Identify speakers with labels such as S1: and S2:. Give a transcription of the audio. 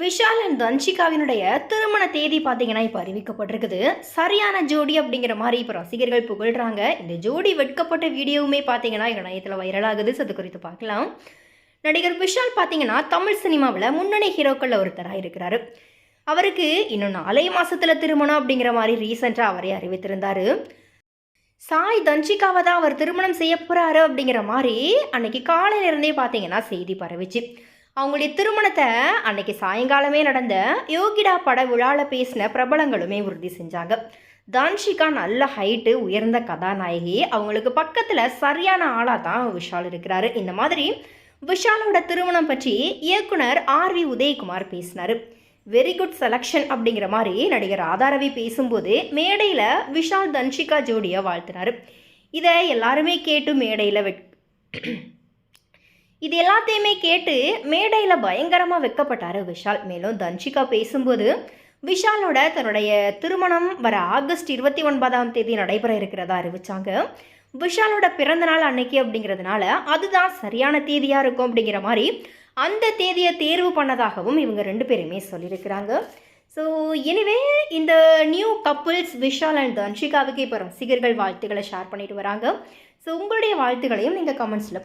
S1: Vishal and தன்ஷிகாவினுடைய திருமண தேதி பார்த்தீங்கன்னா இப்போ அறிவிக்கப்பட்டிருக்குது. சரியான ஜோடி அப்படிங்கிற மாதிரி இப்போ ரசிகர்கள் புகழ்கிறாங்க இந்த ஜோடி வெட்கப்பட்ட வீடியோவுமே பார்த்தீங்கன்னா இணையத்தில் வைரலாகுது அது குறித்து பார்க்கலாம். நடிகர் விஷால் பார்த்தீங்கன்னா தமிழ் சினிமாவில் முன்னணி ஹீரோக்களில் ஒருத்தராக இருக்கிறாரு. அவருக்கு இன்னும் நாலே மாதத்தில் திருமணம் அப்படிங்கிற மாதிரி ரீசெண்டாக அவரே அறிவித்திருந்தாரு. சாய் தன்ஷிகாவை தான் அவர் திருமணம் செய்ய போகிறாரு அப்படிங்கிற மாதிரி அன்னைக்கு காலையிலிருந்தே பார்த்தீங்கன்னா செய்தி பரவிச்சு. அவங்களுடைய திருமணத்தை அன்னைக்கு சாயங்காலமே நடந்த யோகிடா பட விழாவில் பேசின பிரபலங்களுமே உறுதி செஞ்சாங்க. தன்ஷிகா நல்ல ஹைட்டு உயர்ந்த கதாநாயகி. அவங்களுக்கு பக்கத்தில் சரியான ஆளாக தான் விஷால் இருக்கிறாரு. இந்த மாதிரி விஷாலோட திருமணம் பற்றி இயக்குனர் ஆர் வி உதயகுமார் பேசினார். வெரி குட் செலக்ஷன் அப்படிங்கிற மாதிரி நடிகர் ஆதாரவி பேசும்போது மேடையில் விஷால் தன்ஷிகா ஜோடியை வாழ்த்தினார். இதை எல்லாருமே கேட்டு மேடையில் வெட் இது எல்லாத்தையுமே கேட்டு மேடையில் பயங்கரமாக வெக்கப்பட்டார் விஷால். மேலும் தன்ஷிகா பேசும்போது விஷாலோட தன்னுடைய திருமணம் வர ஆகஸ்ட் இருபத்தி ஒன்பதாம் தேதி நடைபெற இருக்கிறதா அறிவிச்சாங்க. விஷாலோட பிறந்த நாள் அன்னைக்கு அப்படிங்கிறதுனால அதுதான் சரியான தேதியாக இருக்கும் அப்படிங்கிற மாதிரி அந்த தேதியை தேர்வு பண்ணதாகவும் இவங்க ரெண்டு பேருமே சொல்லியிருக்கிறாங்க. ஸோ எனிவே இந்த நியூ கப்புள்ஸ் விஷால் அண்ட் தன்ஷிகாவுக்கு இப்போ ரசிகர்கள் வாழ்த்துக்களை ஷேர் பண்ணிட்டு வராங்க. ஸோ உங்களுடைய வாழ்த்துக்களையும் நீங்கள் கமெண்ட்ஸில்